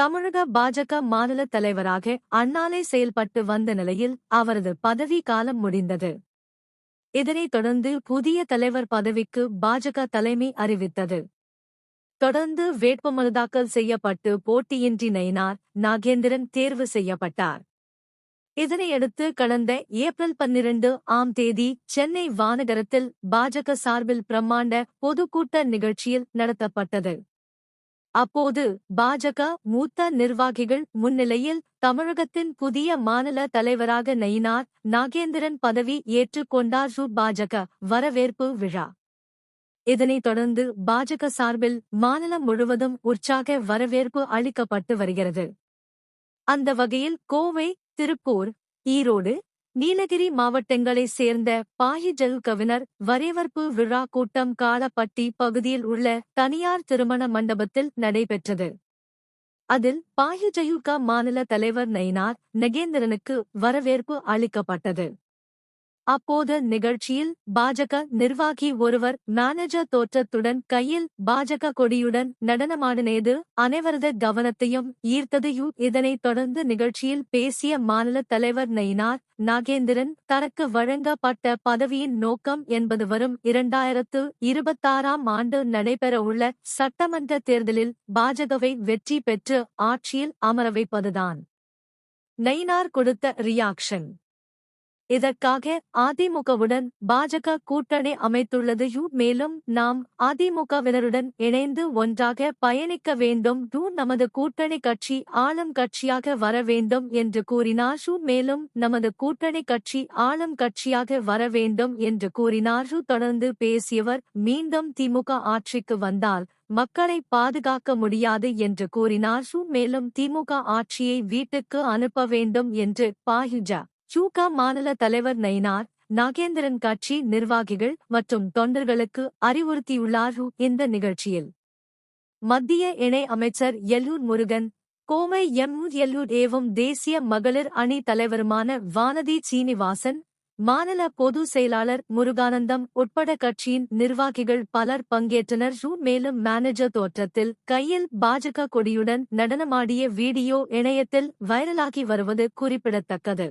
தமிழக பாஜக மாநில தலைவராக அண்ணாலே செயல்பட்டு வந்த நிலையில் அவரது பதவி காலம் முடிந்தது. இதனைத் தொடர்ந்து புதிய தலைவர் பதவிக்கு பாஜக தலைமை அறிவித்தது. தொடர்ந்து வேட்புமனு தாக்கல் செய்யப்பட்டு போட்டியின்றி நயினார் நாகேந்திரன் தேர்வு செய்யப்பட்டார். இதனையடுத்து கடந்த ஏப்ரல் பன்னிரண்டு ஆம் தேதி சென்னை வானகரத்தில் பாஜக சார்பில் பிரம்மாண்ட பொதுக்கூட்ட நிகழ்ச்சியில் நடத்தப்பட்டது. அப்போது பாஜக மூத்த நிர்வாகிகள் முன்னிலையில் தமிழகத்தின் புதிய மாநில தலைவராக நயினார் நாகேந்திரன் பதவி ஏற்றுக்கொண்டார் சு பாஜக வரவேற்பு விழா. இதனைத் தொடர்ந்து பாஜக சார்பில் மாநிலம் முழுவதும் உற்சாக வரவேற்பு அளிக்கப்பட்டு வருகிறது. அந்த வகையில் கோவை திருப்பூர் ஈரோடு நீலகிரி மாவட்டங்களைச் சேர்ந்த பாஹிஜல் கவினர் வரவேற்பு விழா கூட்டம் காலப்பட்டி பகுதியில் உள்ள தனியார் திருமண மண்டபத்தில் நடைபெற்றது. அதில் பாஹிஜயுக மாநில தலைவர் நயினார் நகேந்திரனுக்கு வரவேற்பு அளிக்கப்பட்டது. அப்போது நிகழ்ச்சியில் பாஜக நிர்வாகி ஒருவர் மேனேஜர் தோற்றத்துடன் கையில் பாஜக கொடியுடன் நடனமாடினது அனைவரது கவனத்தையும் ஈர்த்தது இதனைத் தொடர்ந்து நிகழ்ச்சியில் பேசிய மாநில தலைவர் நயினார் நாகேந்திரன் தனக்கு வழங்கப்பட்ட பதவியின் நோக்கம் என்பது வரும் இரண்டாயிரத்து இருபத்தாறாம் ஆண்டு நடைபெறவுள்ள சட்டமன்ற தேர்தலில் பாஜகவை வெற்றி பெற்று ஆட்சியில் அமர வைப்பதுதான். நயினார் கொடுத்த ரியாக்ஷன் இதற்காக அதிமுகவுடன் பாஜக கூட்டணி அமைத்துள்ளது. யூ மேலும் நாம் அதிமுகவினருடன் இணைந்து ஒன்றாக பயணிக்க வேண்டும். யூ நமது கூட்டணி கட்சி ஆளும் கட்சியாக வர வேண்டும் என்று கூறினார். ஷூ மேலும் நமது கூட்டணி கட்சி ஆளும் கட்சியாக வர வேண்டும் என்று கூறினார். ஷூ தொடர்ந்து பேசியவர் மீண்டும் திமுக ஆட்சிக்கு வந்தால் மக்களை பாதுகாக்க முடியாது என்று கூறினார். ஷூ மேலும் திமுக ஆட்சியை வீட்டுக்கு அனுப்ப வேண்டும் என்று பாஹிஜா சூகா மாநில தலைவர் நயினார் நாகேந்திரன் கட்சி நிர்வாகிகள் மற்றும் தொண்டர்களுக்கு அறிவுறுத்தியுள்ளார் இந்த நிகழ்ச்சியில். மத்திய இணை அமைச்சர் எல்லூர் முருகன் கோமை எம் எல்லூர் ஏவும் தேசிய மகளிர் அணி தலைவருமான வானதி சீனிவாசன் மாநில பொது செயலாளர் முருகானந்தம் உட்பட கட்சியின் நிர்வாகிகள் பலர் பங்கேற்றனர். ஷூ மேலும் மேனேஜர் தோற்றத்தில் கையில் பாஜக கொடியுடன் நடனமாடிய வீடியோ இணையத்தில் வைரலாகி வருவது குறிப்பிடத்தக்கது.